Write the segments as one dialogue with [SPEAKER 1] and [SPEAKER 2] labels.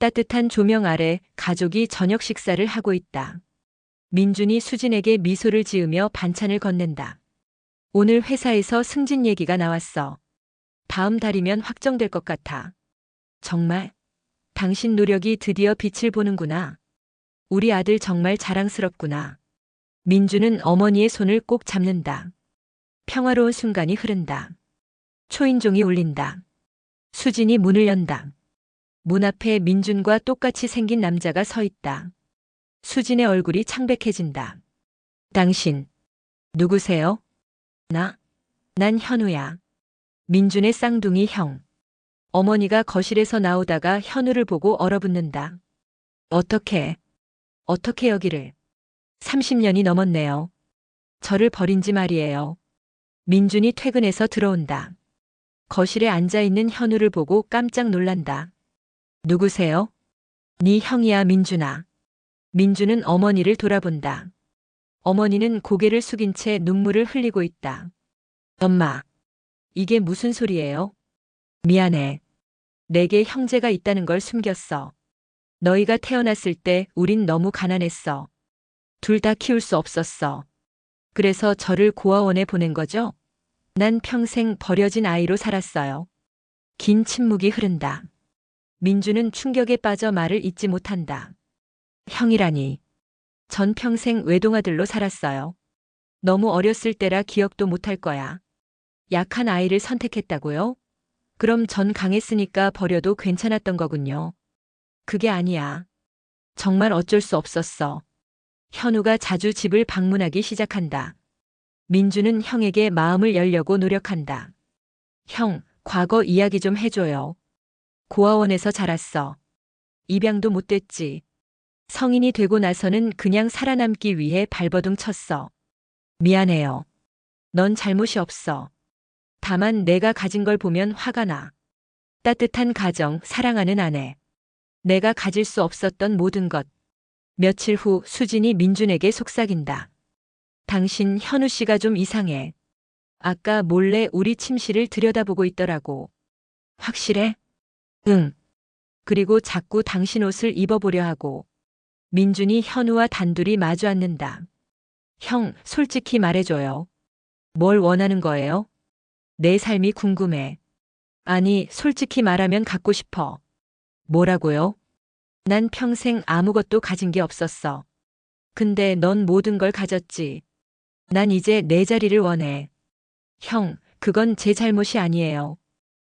[SPEAKER 1] 따뜻한 조명 아래 가족이 저녁 식사를 하고 있다. 민준이 수진에게 미소를 지으며 반찬을 건넨다. 오늘 회사에서 승진 얘기가 나왔어. 다음 달이면 확정될 것 같아. 정말? 당신 노력이 드디어 빛을 보는구나. 우리 아들 정말 자랑스럽구나. 민주는 어머니의 손을 꼭 잡는다. 평화로운 순간이 흐른다. 초인종이 울린다. 수진이 문을 연다. 문 앞에 민준과 똑같이 생긴 남자가 서 있다. 수진의 얼굴이 창백해진다. 당신, 누구세요? 나? 난 현우야. 민준의 쌍둥이 형. 어머니가 거실에서 나오다가 현우를 보고 얼어붙는다. 어떻게, 어떻게 여기를. 30년이 넘었네요. 저를 버린 지 말이에요. 민준이 퇴근해서 들어온다. 거실에 앉아있는 현우를 보고 깜짝 놀란다. 누구세요? 네 형이야 민준아. 민준은 어머니를 돌아본다. 어머니는 고개를 숙인 채 눈물을 흘리고 있다. 엄마, 이게 무슨 소리예요? 미안해. 내게 형제가 있다는 걸 숨겼어. 너희가 태어났을 때 우린 너무 가난했어. 둘 다 키울 수 없었어. 그래서 저를 고아원에 보낸 거죠? 난 평생 버려진 아이로 살았어요. 긴 침묵이 흐른다. 민주는 충격에 빠져 말을 잇지 못한다. 형이라니. 전 평생 외동아들로 살았어요. 너무 어렸을 때라 기억도 못할 거야. 약한 아이를 선택했다고요? 그럼 전 강했으니까 버려도 괜찮았던 거군요. 그게 아니야. 정말 어쩔 수 없었어. 현우가 자주 집을 방문하기 시작한다. 민주는 형에게 마음을 열려고 노력한다. 형, 과거 이야기 좀 해줘요. 고아원에서 자랐어. 입양도 못 됐지. 성인이 되고 나서는 그냥 살아남기 위해 발버둥 쳤어. 미안해요. 넌 잘못이 없어. 다만 내가 가진 걸 보면 화가 나. 따뜻한 가정, 사랑하는 아내. 내가 가질 수 없었던 모든 것. 며칠 후 수진이 민준에게 속삭인다. 당신 현우 씨가 좀 이상해. 아까 몰래 우리 침실을 들여다보고 있더라고. 확실해? 응. 그리고 자꾸 당신 옷을 입어보려 하고. 민준이 현우와 단둘이 마주 앉는다. 형, 솔직히 말해줘요. 뭘 원하는 거예요? 내 삶이 궁금해. 아니, 솔직히 말하면 갖고 싶어. 뭐라고요? 난 평생 아무것도 가진 게 없었어. 근데 넌 모든 걸 가졌지. 난 이제 내 자리를 원해. 형, 그건 제 잘못이 아니에요.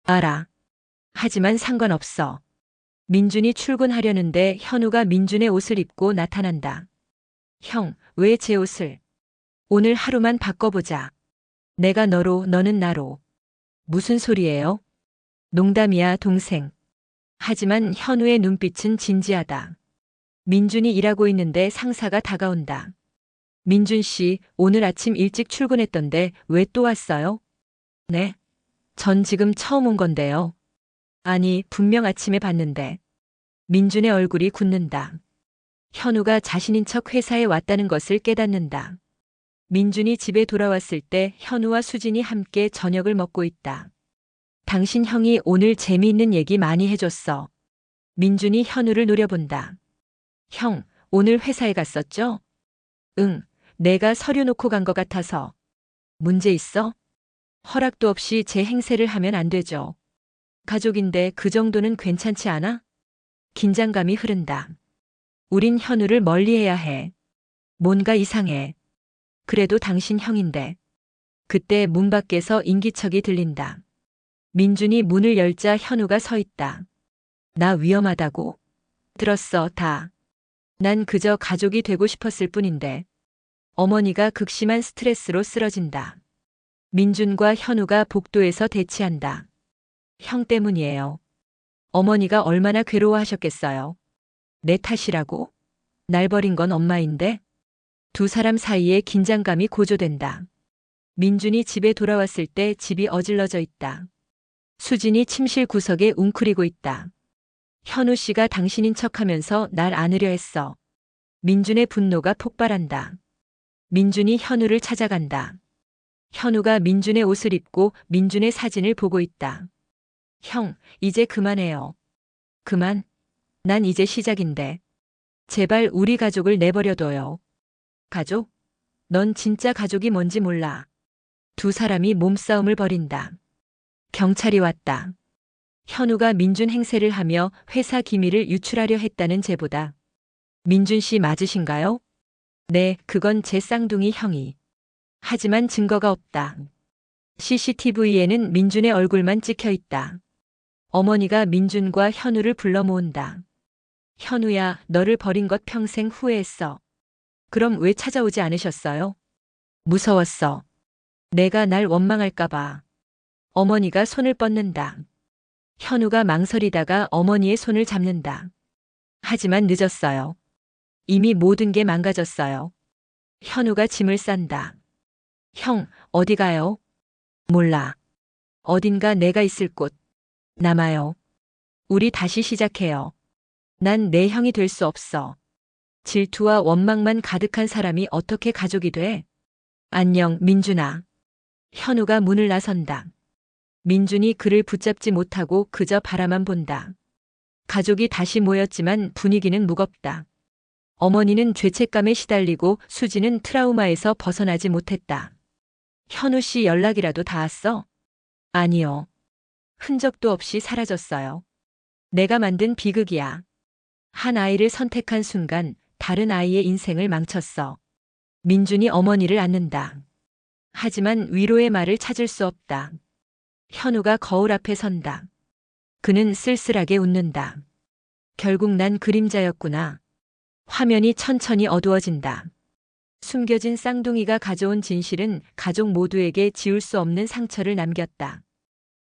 [SPEAKER 1] 알아. 하지만 상관없어. 민준이 출근하려는데 현우가 민준의 옷을 입고 나타난다. 형, 왜 제 옷을? 오늘 하루만 바꿔보자. 내가 너로, 너는 나로. 무슨 소리예요? 농담이야, 동생. 하지만 현우의 눈빛은 진지하다. 민준이 일하고 있는데 상사가 다가온다. 민준 씨, 오늘 아침 일찍 출근했던데 왜 또 왔어요? 네. 전 지금 처음 온 건데요. 아니, 분명 아침에 봤는데. 민준의 얼굴이 굳는다. 현우가 자신인 척 회사에 왔다는 것을 깨닫는다. 민준이 집에 돌아왔을 때 현우와 수진이 함께 저녁을 먹고 있다. 당신 형이 오늘 재미있는 얘기 많이 해줬어. 민준이 현우를 노려본다. 형, 오늘 회사에 갔었죠? 응, 내가 서류 놓고 간 것 같아서. 문제 있어? 허락도 없이 제 행세를 하면 안 되죠. 가족인데 그 정도는 괜찮지 않아? 긴장감이 흐른다. 우린 현우를 멀리해야 해. 뭔가 이상해. 그래도 당신 형인데. 그때 문 밖에서 인기척이 들린다. 민준이 문을 열자 현우가 서 있다. 나 위험하다고. 들었어, 다. 난 그저 가족이 되고 싶었을 뿐인데. 어머니가 극심한 스트레스로 쓰러진다. 민준과 현우가 복도에서 대치한다. 형 때문이에요. 어머니가 얼마나 괴로워하셨겠어요. 내 탓이라고? 날 버린 건 엄마인데? 두 사람 사이에 긴장감이 고조된다. 민준이 집에 돌아왔을 때 집이 어질러져 있다. 수진이 침실 구석에 웅크리고 있다. 현우 씨가 당신인 척 하면서 날 안으려 했어. 민준의 분노가 폭발한다. 민준이 현우를 찾아간다. 현우가 민준의 옷을 입고 민준의 사진을 보고 있다. 형, 이제 그만해요. 그만? 난 이제 시작인데. 제발 우리 가족을 내버려둬요. 가족? 넌 진짜 가족이 뭔지 몰라. 두 사람이 몸싸움을 벌인다. 경찰이 왔다. 현우가 민준 행세를 하며 회사 기밀을 유출하려 했다는 제보다. 민준 씨 맞으신가요? 네, 그건 제 쌍둥이 형이. 하지만 증거가 없다. CCTV에는 민준의 얼굴만 찍혀 있다. 어머니가 민준과 현우를 불러 모은다. 현우야, 너를 버린 것 평생 후회했어. 그럼 왜 찾아오지 않으셨어요? 무서웠어. 내가 날 원망할까봐. 어머니가 손을 뻗는다. 현우가 망설이다가 어머니의 손을 잡는다. 하지만 늦었어요. 이미 모든 게 망가졌어요. 현우가 짐을 싼다. 형, 어디 가요? 몰라. 어딘가 내가 있을 곳. 남아요. 우리 다시 시작해요. 난 내 형이 될 수 없어. 질투와 원망만 가득한 사람이 어떻게 가족이 돼? 안녕, 민준아. 현우가 문을 나선다. 민준이 그를 붙잡지 못하고 그저 바라만 본다. 가족이 다시 모였지만 분위기는 무겁다. 어머니는 죄책감에 시달리고 수지는 트라우마에서 벗어나지 못했다. 현우 씨 연락이라도 닿았어? 아니요. 흔적도 없이 사라졌어요. 내가 만든 비극이야. 한 아이를 선택한 순간 다른 아이의 인생을 망쳤어. 민준이 어머니를 안는다. 하지만 위로의 말을 찾을 수 없다. 현우가 거울 앞에 선다. 그는 쓸쓸하게 웃는다. 결국 난 그림자였구나. 화면이 천천히 어두워진다. 숨겨진 쌍둥이가 가져온 진실은 가족 모두에게 지울 수 없는 상처를 남겼다.